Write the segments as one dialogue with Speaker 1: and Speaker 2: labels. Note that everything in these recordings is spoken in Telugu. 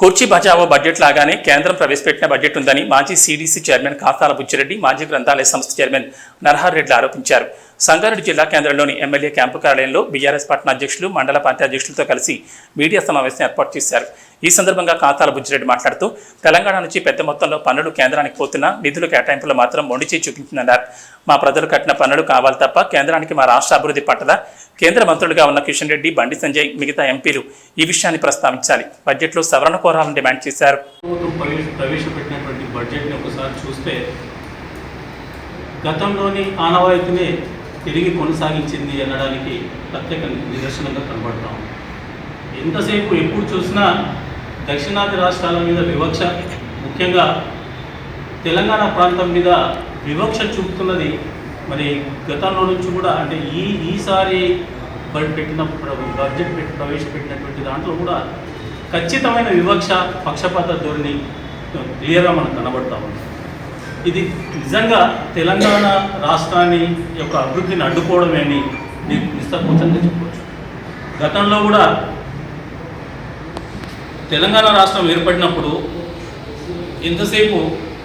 Speaker 1: కుర్చీ బచావో బడ్జెట్ లాగానే కేంద్రం ప్రవేశపెట్టిన బడ్జెట్ ఉందని మాజీ సీడీసీ చైర్మన్ కాసాల బుచ్చిరెడ్డి మాజీ గ్రంథాలయ సంస్థ చైర్మన్ నరహర్ రెడ్డి ఆరోపించారు. సంగారెడ్డి జిల్లా కేంద్రంలోని ఎమ్మెల్యే క్యాంపు కార్యాలయంలో బీఆర్ఎస్ పట్టణ అధ్యక్షులు మండల పార్టీ అధ్యక్షులతో కలిసి మీడియా సమావేశం ఏర్పాటు చేశారు. ఈ సందర్భంగా కాతాల బుజ్జిరెడ్డి మాట్లాడుతూ తెలంగాణ నుంచి పెద్ద మొత్తంలో పన్నులు కేంద్రానికి పోతున్నా నిధుల కేటాయింపులు మాత్రం మొండిచి చూపించిందన్నారు. మా ప్రజలు కట్టిన పన్నులు కావాలి తప్ప కేంద్రానికి మా రాష్ట్ర అభివృద్ధి పట్టదా? కేంద్ర మంత్రులుగా ఉన్న కిషన్ రెడ్డి బండి సంజయ్ మిగతా ఎంపీలు ఈ విషయాన్ని ప్రస్తావించాలి. బడ్జెట్లో సవరణ కోరాలని డిమాండ్ చేశారు.
Speaker 2: ప్రవేశపెట్టినటువంటి బడ్జెట్ని ఒకసారి చూస్తే గతంలోని ఆనవాయితీనే తిరిగి కొనసాగించింది అనడానికి ప్రత్యేక నిదర్శనంగా కనబడతాం ఎంతసేపు ఎప్పుడు చూసినా దక్షిణాది రాష్ట్రాల మీద వివక్ష ముఖ్యంగా తెలంగాణ ప్రాంతం మీద వివక్ష చూపుతున్నది మరి గతంలో నుంచి కూడా అంటే ఈ ఈసారి బడ్ పెట్టిన బడ్జెట్ పెట్టి ప్రవేశపెట్టినటువంటి దాంట్లో కూడా ఖచ్చితమైన వివక్ష పక్షపాత ధోరణి క్లియర్గా మనకు కనబడతా ఉంది. ఇది నిజంగా తెలంగాణ రాష్ట్రాన్ని యొక్క అభివృద్ధిని అడ్డుకోవడమే అని ని- చెప్పవచ్చు గతంలో కూడా తెలంగాణ రాష్ట్రం ఏర్పడినప్పుడు ఇంతసేపు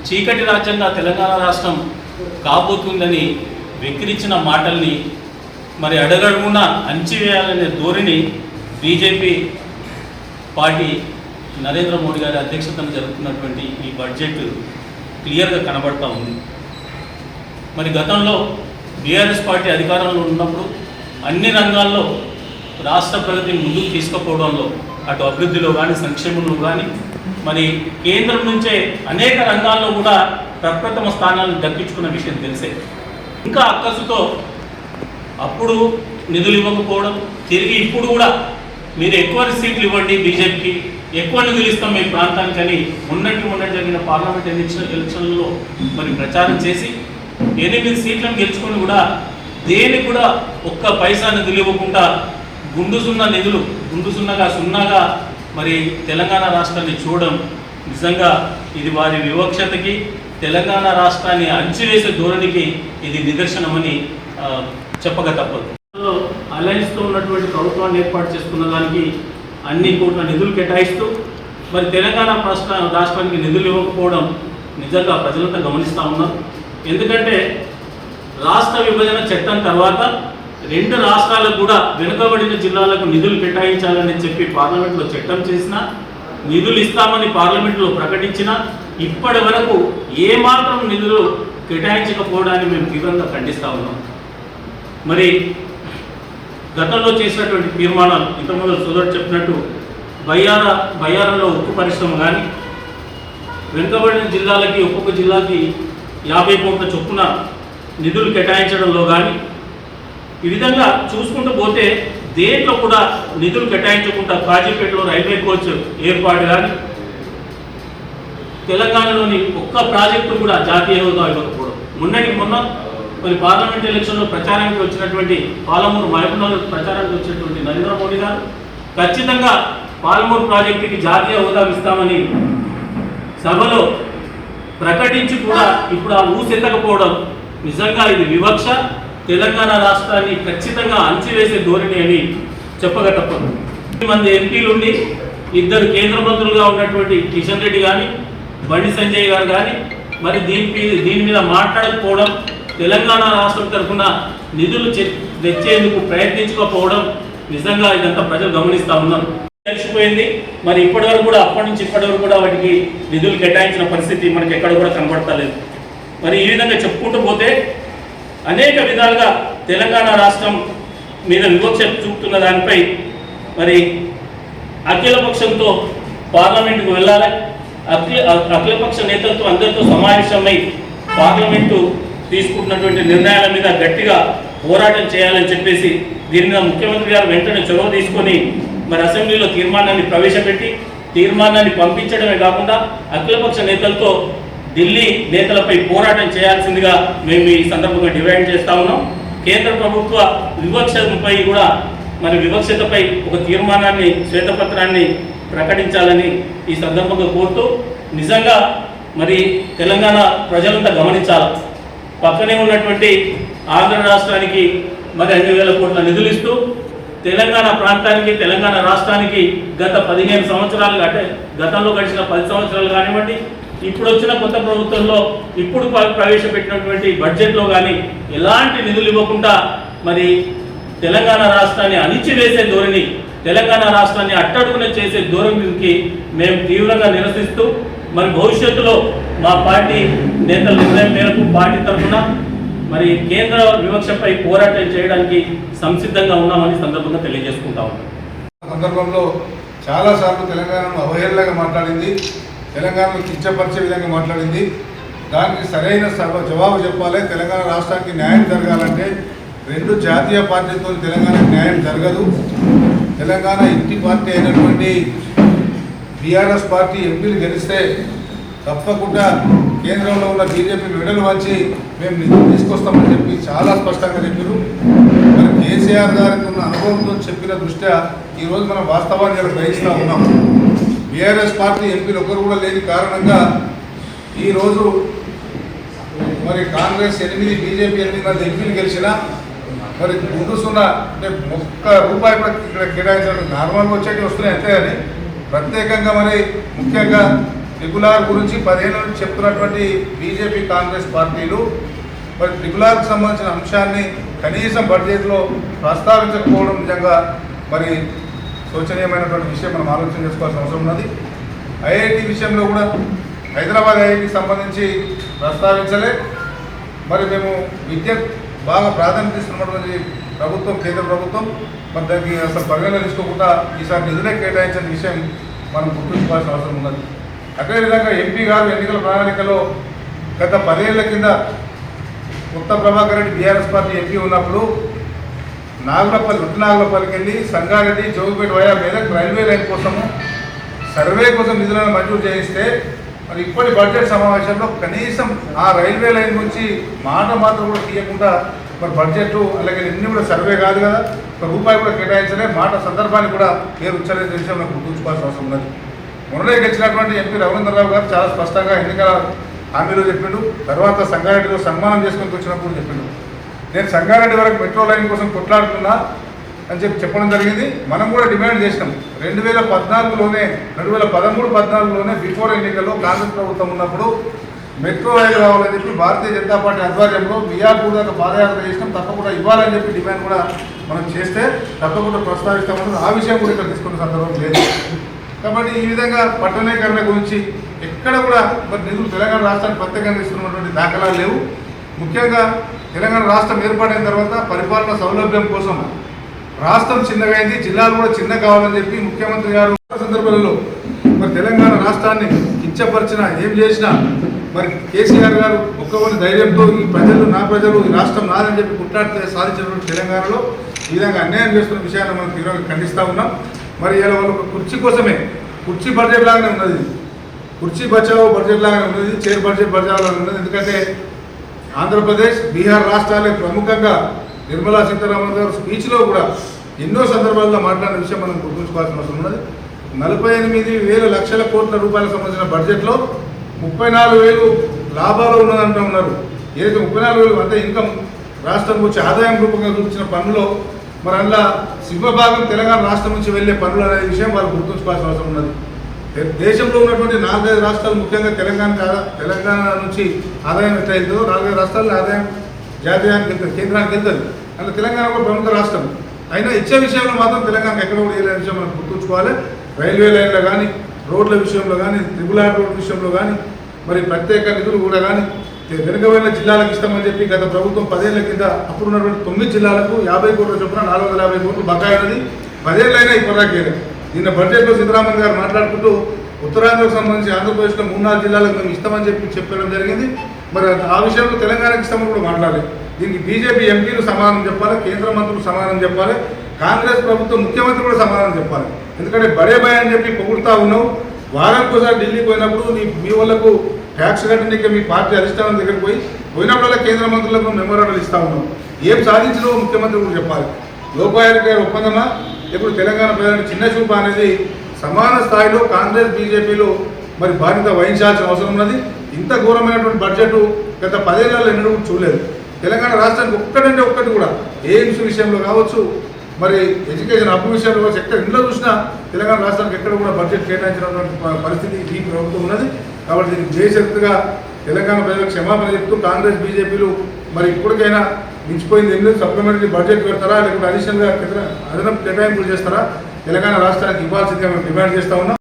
Speaker 2: చీకటి రాజ్యంగా తెలంగాణ రాష్ట్రం కాబోతుందని వెక్కిరించిన మాటల్ని మరి అడగడుగున అంచివేయాలనే ధోరణి బీజేపీ పార్టీ నరేంద్ర మోడీ గారి అధ్యక్షతన జరుగుతున్నటువంటి ఈ బడ్జెట్ క్లియర్గా కనబడతా ఉంది. మరి గతంలో బీఆర్ఎస్ పార్టీ అధికారంలో ఉన్నప్పుడు అన్ని రంగాల్లో రాష్ట్ర ప్రగతి ముందుకు తీసుకుపోవడంలో అటు అభివృద్ధిలో కానీ సంక్షేమంలో కానీ మరి కేంద్రం నుంచే అనేక రంగాల్లో కూడా ప్రప్రథమ స్థానాలను దక్కించుకున్న విషయం తెలిసే. ఇంకా అక్కసుతో అప్పుడు నిధులు ఇవ్వకపోవడం తిరిగి ఇప్పుడు కూడా మీరు ఎక్కువ సీట్లు ఇవ్వండి బీజేపీకి ఎక్కువ నిధులు ఇస్తాం మీ ప్రాంతానికని ఉన్నట్టు మొన్న జరిగిన పార్లమెంట్ ఎలక్షన్ ఎలక్షన్లలో మరి ప్రచారం చేసి ఎనిమిది సీట్లను గెలుచుకొని కూడా దేనికి కూడా ఒక్క పైసా నిధులు ఇవ్వకుండా గుండు సున్నా నిధులు గుండు సున్నగా సున్నాగా మరి తెలంగాణ రాష్ట్రాన్ని చూడడం నిజంగా ఇది వారి వివక్షతకి తెలంగాణ రాష్ట్రాన్ని అంచివేసే ధోరణికి ఇది నిదర్శనమని చెప్పక తప్పదు. అలయన్స్తో ఉన్నటువంటి ప్రభుత్వాన్ని ఏర్పాటు చేసుకున్న దానికి అన్ని కోట్ల నిధులు కేటాయిస్తూ మరి తెలంగాణ రాష్ట్ర రాష్ట్రానికి నిధులు ఇవ్వకపోవడం నిజంగా ప్రజలంతా గమనిస్తూ ఉన్నాం ఎందుకంటే రాష్ట్ర విభజన చట్టం తర్వాత రెండు రాష్ట్రాలకు కూడా వెనుకబడిన జిల్లాలకు నిధులు కేటాయించాలని చెప్పి పార్లమెంట్లో చట్టం చేసిన నిధులు ఇస్తామని పార్లమెంట్లో ప్రకటించిన ఇప్పటి వరకు ఏమాత్రం నిధులు కేటాయించకపోవడాన్ని మేము తీవ్రంగా ఖండిస్తా ఉన్నాం. మరి గతంలో చేసినటువంటి తీర్మానాలు ఇంతకుముందు సుధర్ చెప్పినట్టు బయ్యార బయ్యారంలో ఉక్కు పరిశ్రమ కానీ వెనుకబడిన జిల్లాలకి ఒక్కొక్క జిల్లాకి యాభై కోట్ల చొప్పున నిధులు కేటాయించడంలో కానీ ఈ విధంగా చూసుకుంటూ పోతే దేంట్లో కూడా నిధులు కేటాయించకుండా కాజీపేటలో రైల్వే కోచ్ ఏర్పాటు కానీ తెలంగాణలోని ఒక్క ప్రాజెక్టు కూడా జాతీయ హోదా ఇవ్వకపోవడం. మొన్నటి మొన్న మరి పార్లమెంట్ ఎలక్షన్లో ప్రచారానికి వచ్చినటువంటి పాలమూరు మహబూబ్నగర్ ప్రచారానికి వచ్చినటువంటి నరేంద్ర మోడీ గారు ఖచ్చితంగా పాలమూరు ప్రాజెక్టుకి జాతీయ హోదా ఇస్తామని సభలో ప్రకటించి కూడా ఇప్పుడు ఆ ఊసెత్తకపోవడం నిజంగా ఇది వివక్ష. తెలంగాణ రాష్ట్రాన్ని ఖచ్చితంగా అంచివేసే ధోరణి అని చెప్పక తప్పదు మంది ఎంపీలు ఉండి ఇద్దరు కేంద్ర మంత్రులుగా ఉన్నటువంటి కిషన్ రెడ్డి కానీ బండి సంజయ్ గారు కానీ మరి దీనికి దీని మీద మాట్లాడకపోవడం తెలంగాణ రాష్ట్రం తరఫున నిధులు చె- తెచ్చేందుకు ప్రయత్నించకపోవడం నిజంగా ఇదంతా ప్రజలు గమనిస్తా ఉన్నారు. తెలిసిపోయింది. మరి ఇప్పటి వరకు కూడా అప్పటి నుంచి ఇప్పటి వరకు కూడా వాటికి నిధులు కేటాయించిన పరిస్థితి మనకి ఎక్కడ కూడా కనబడతలేదు. మరి ఈ విధంగా చెప్పుకుంటూ పోతే అనేక విధాలుగా తెలంగాణ రాష్ట్రం మీద వివక్ష చూపుతున్న దానిపై మరి అఖిలపక్షంతో పార్లమెంటుకు వెళ్ళాలి? అఖిల అఖిలపక్ష నేతలతో అందరితో సమావేశమై పార్లమెంటు తీసుకుంటున్నటువంటి నిర్ణయాల మీద గట్టిగా పోరాటం చేయాలని చెప్పేసి దీని మీద ముఖ్యమంత్రి గారు వెంటనే చొరవ తీసుకొని మరి అసెంబ్లీలో తీర్మానాన్ని ప్రవేశపెట్టి తీర్మానాన్ని పంపించడమే కాకుండా అఖిలపక్ష నేతలతో ఢిల్లీ నేతలపై పోరాటం చేయాల్సిందిగా మేము ఈ సందర్భంగా డిమాండ్ చేస్తా ఉన్నాం. కేంద్ర ప్రభుత్వ వివక్షపై కూడా మరి వివక్షతపై ఒక తీర్మానాన్ని శ్వేతపత్రాన్ని ప్రకటించాలని ఈ సందర్భంగా కోరుతూ నిజంగా మరి తెలంగాణ ప్రజలంతా గమనించాలి? పక్కనే ఉన్నటువంటి ఆంధ్ర రాష్ట్రానికి మరి ఐదు వేల కోట్ల నిధులు ఇస్తూ తెలంగాణ ప్రాంతానికి తెలంగాణ రాష్ట్రానికి గత పదిహేను సంవత్సరాలు అంటే గతంలో గడిచిన పది సంవత్సరాలు కానివ్వండి ఇప్పుడు వచ్చిన కొత్త ప్రభుత్వంలో ఇప్పుడు ప్రవేశపెట్టినటువంటి బడ్జెట్లో కానీ ఎలాంటి నిధులు ఇవ్వకుండా మరి తెలంగాణ రాష్ట్రాన్ని అణిచివేసే ధోరణి తెలంగాణ రాష్ట్రాన్ని అట్టడుగున చేసే ధోరణికి మేము తీవ్రంగా నిరసిస్తూ మరి భవిష్యత్తులో మా పార్టీ నేతల నిర్ణయం మేరకు పార్టీ తరఫున మరి కేంద్ర వివక్షపై పోరాటం చేయడానికి సంసిద్ధంగా ఉన్నామని సందర్భంగా తెలియజేసుకుంటా ఉన్నాం.
Speaker 3: సందర్భంలో చాలాసార్లు తెలంగాణను అవహేళనగా మాట్లాడింది. తెలంగాణను కించపరిచే విధంగా మాట్లాడింది. దానికి సరైన సభ జవాబు చెప్పాలి. తెలంగాణ రాష్ట్రానికి న్యాయం జరగాలంటే రెండు జాతీయ పార్టీతో తెలంగాణకు న్యాయం జరగదు. తెలంగాణ ఇంటి పార్టీ అయినటువంటి బీఆర్ఎస్ పార్టీ ఎంపీలు గెలిస్తే తప్పకుండా కేంద్రంలో ఉన్న బీజేపీ మెడలు వంచి మేము నిధులు తీసుకొస్తామని చెప్పి చాలా స్పష్టంగా చెప్పారు. మరి కేసీఆర్ గారికి ఉన్న అనుభవంతో చెప్పిన దృష్ట్యా ఈరోజు మనం వాస్తవాన్ని గ్రహిస్తూ ఉన్నాం. బీఆర్ఎస్ పార్టీ ఎంపీలు ఒకరు కూడా లేని కారణంగా ఈరోజు మరి కాంగ్రెస్ ఎనిమిది బీజేపీ ఎనిమిది మంది ఎంపీలు గెలిచినా మరి గుండు సున్నా అంటే ఒక్క రూపాయి కూడా ఇక్కడ కేటాయించడం నార్మల్గా వచ్చేటి వస్తున్నాయి అంతే కానీ ప్రత్యేకంగా మరి ముఖ్యంగా ట్రిపులార్ గురించి పదిహేను నుంచి చెప్తున్నటువంటి బీజేపీ కాంగ్రెస్ పార్టీలు మరి ట్రిపులార్కి సంబంధించిన అంశాన్ని కనీసం బడ్జెట్లో ప్రస్తావించకపోవడం నిజంగా మరి శోచనీయమైనటువంటి విషయం మనం ఆలోచన చేసుకోవాల్సిన అవసరం ఉన్నది. ఐఐటి విషయంలో కూడా హైదరాబాద్ ఐఐటికి సంబంధించి ప్రస్తావించలే. మరి మేము విద్య బాగా ప్రాధాన్యత ఇస్తున్నటువంటి ప్రభుత్వం కేంద్ర ప్రభుత్వం మరి దానికి అసలు పరిగణన తీసుకోకుండా ఈసారి నిధులే కేటాయించిన విషయం మనం గుర్తుంచుకోవాల్సిన అవసరం ఉన్నది. అదేవిధంగా ఎంపీ గారు ఎన్నికల ప్రణాళికలో గత పదేళ్ళ కింద కొత్త Prabhakar Reddy BRS party MP ఉన్నప్పుడు నాగులపల్లి ఉట్టి నాగులపల్లికి వెళ్ళి సంగారెడ్డి జోగుపేట వయా మీద రైల్వే లైన్ కోసము సర్వే కోసం నిధులను మంజూరు చేయిస్తే మరి ఇప్పటి బడ్జెట్ సమావేశంలో కనీసం ఆ రైల్వే లైన్ గురించి మాట మాత్రం కూడా తీయకుండా మరి బడ్జెట్ అలాగే ఎన్ని కూడా సర్వే కాదు కదా ఒక రూపాయి కూడా కేటాయించలే. మాట సందర్భాన్ని కూడా పేరు ఉచ్చరించిన విషయం నాకు గుర్తుంచుకోవాల్సిన అవసరం ఉన్నది. మొన్ననే గెలిచినటువంటి ఎంపీ రవీంద్రరావు గారు చాలా స్పష్టంగా ఎన్నికల హామీలో చెప్పిండు. తర్వాత సంగారెడ్డిలో సన్మానం చేసుకొని వచ్చినప్పుడు చెప్పిండు. నేను సంగారెడ్డి వరకు మెట్రో లైన్ కోసం కొట్లాడుతున్నా అని చెప్పి చెప్పడం జరిగింది. మనం కూడా డిమాండ్ చేసినాం. రెండు వేల పద్నాలుగులోనే రెండు వేల పదమూడు పద్నాలుగులోనే బిఫోర్ ఎన్నికల్లో కాంగ్రెస్ ప్రభుత్వం ఉన్నప్పుడు మెట్రో రైలు కావాలని చెప్పి భారతీయ జనతా పార్టీ ఆధ్వర్యంలో మియాపూర్ దాకా పాదయాత్ర చేసినాం. తప్పకుండా ఇవ్వాలని చెప్పి డిమాండ్ కూడా మనం చేస్తే తప్పకుండా ప్రస్తావిస్తామని ఆ విషయం కూడా ఇక్కడ తీసుకున్న సందర్భం లేదు. కాబట్టి ఈ విధంగా పట్టణీకరణ గురించి ఎక్కడ కూడా మరి నిధులు తెలంగాణ రాష్ట్రానికి ప్రత్యేకంగా ఇస్తున్నటువంటి దాఖలాలు లేవు. ముఖ్యంగా తెలంగాణ రాష్ట్రం ఏర్పాటైన తర్వాత పరిపాలన సౌలభ్యం కోసం రాష్ట్రం చిన్నగా అయింది జిల్లాలు కూడా చిన్న కావాలని చెప్పి ముఖ్యమంత్రి గారు సందర్భాలలో మరి తెలంగాణ రాష్ట్రాన్ని కించపరిచిన ఏం చేసినా మరి కేసీఆర్ గారు ఒక్కవని ధైర్యంతో ఈ ప్రజలు నా ప్రజలు ఈ రాష్ట్రం నాదని చెప్పి కుట్లాడితే సాధించినటువంటి తెలంగాణలో ఈ విధంగా అన్యాయం చేస్తున్న విషయాన్ని మనం తీవ్రంగా ఖండిస్తూ ఉన్నాం. మరి ఇలా వాళ్ళు ఒక కుర్చీ కోసమే కుర్చీ బడ్జెట్ లాగానే ఉన్నది. కుర్చీ బచావో బడ్జెట్ లాగానే ఉన్నది చైర్ బడ్జెట్ బచావో లాగా ఉన్నది. ఎందుకంటే ఆంధ్రప్రదేశ్ బీహార్ రాష్ట్రాలే ప్రముఖంగా నిర్మలా సీతారామన్ గారు స్పీచ్లో కూడా ఎన్నో సందర్భాల్లో మాట్లాడిన విషయం మనం గుర్తుంచుకోవాల్సిన అవసరం ఉన్నది. నలభై ఎనిమిది వేల లక్షల కోట్ల రూపాయలకు సంబంధించిన బడ్జెట్లో ముప్పై నాలుగు వేలు లాభాలు ఉన్నదంటూ ఉన్నారు. ఏదైతే ముప్పై నాలుగు వేలు అంటే ఇన్కమ్ రాష్ట్రం వచ్చి ఆదాయం రూపంగా చూపించిన పనులు మరి అందులో సింహభాగం తెలంగాణ రాష్ట్రం నుంచి వెళ్ళే పనులు అనే విషయం వాళ్ళు గుర్తుంచుకోవాల్సిన అవసరం ఉన్నది. దేశంలో ఉన్నటువంటి నాలుగైదు రాష్ట్రాలు ముఖ్యంగా తెలంగాణ తెలంగాణ నుంచి ఆదాయం ఎట్లా వెళ్తుందో నాలుగైదు రాష్ట్రాల్లో ఆదాయం జాతీయానికి వెళ్తుంది కేంద్రానికి వెళ్తుంది. అంటే తెలంగాణ కూడా ప్రముఖ రాష్ట్రం. అయినా ఇచ్చే విషయంలో మాత్రం తెలంగాణకు ఎక్కడ కూడా విషయం మనం గుర్తుంచుకోవాలి. రైల్వే లైన్లో కానీ రోడ్ల విషయంలో కానీ త్రిపుల్ ఆర్ రోడ్ విషయంలో కానీ మరి ప్రత్యేక నిధులు కూడా కానీ వెనుకబడిన జిల్లాలకు ఇస్తామని చెప్పి గత ప్రభుత్వం పదేళ్ళ కింద అప్పుడు ఉన్నటువంటి తొమ్మిది జిల్లాలకు యాభై కోట్ల చొప్పున నాలుగు వందల యాభై కోట్లు బకాయి ఉన్నది పదేళ్ళైనా ఇప్పటిదాకా నిన్న బడ్జెట్లో సిద్ధరామన్ గారు మాట్లాడుకుంటూ ఉత్తరాంధ్రకు సంబంధించి ఆంధ్రప్రదేశ్లో మూడు నాలుగు జిల్లాలకు మేము ఇస్తామని చెప్పి చెప్పడం జరిగింది. మరి ఆ విషయంలో తెలంగాణకి ఇస్తామని కూడా మాట్లాడాలి. దీనికి బీజేపీ ఎంపీలు సమాధానం చెప్పాలి కేంద్ర మంత్రులు సమాధానం చెప్పాలి కాంగ్రెస్ ప్రభుత్వం ముఖ్యమంత్రి కూడా సమాధానం చెప్పాలి. ఎందుకంటే బడే భయ అని చెప్పి పొగుడుతూ ఉన్నావు. వారానికి ఒకసారి ఢిల్లీకి పోయినప్పుడు నీ మీ వాళ్ళకు ట్యాక్స్ కట్టడానికి మీ పార్టీ అధిష్టానం దగ్గరికి పోయి పోయినప్పుడల్లా కేంద్ర మంత్రులకు మెమోరాండాలు ఇస్తా ఉన్నాం. ఏం సాధించినో ముఖ్యమంత్రి కూడా చెప్పాలి. లోకాయుక్త గారి ఒప్పందమా? ఇప్పుడు తెలంగాణ ప్రజలకు చిన్న చూపు అనేది సమాన స్థాయిలో కాంగ్రెస్ బీజేపీలు మరి బాధ్యత వహించాల్సిన అవసరం ఉన్నది. ఇంత ఘోరమైనటువంటి బడ్జెట్ గత పదేళ్ళలో ఎన్నడూ కూడా చూడలేదు. తెలంగాణ రాష్ట్రానికి ఒక్కటంటే ఒక్కటి కూడా ఎయిమ్స్ విషయంలో కావచ్చు మరి ఎడ్యుకేషన్ అప్పు విషయంలో ఎక్కడ ఇంట్లో చూసినా తెలంగాణ రాష్ట్రానికి ఎక్కడ కూడా బడ్జెట్ కేటాయించినటువంటి పరిస్థితి ఈ ప్రభుత్వం ఉన్నది. కాబట్టి దీనికి దేశక్తిగా తెలంగాణ ప్రజలకు క్షమాపణ చెప్తూ కాంగ్రెస్ బీజేపీలు మరి ఇప్పటికైనా మించిపోయింది ఏం లేదు. సప్లిమెంటరీ బడ్జెట్ పెడతారా? లేకపోతే అడిషనల్గా అదనపు కేటాయింపులు చేస్తారా? తెలంగాణ రాష్ట్రానికి ఇవ్వాల్సిందిగా మేము డిమాండ్ చేస్తా ఉన్నాం.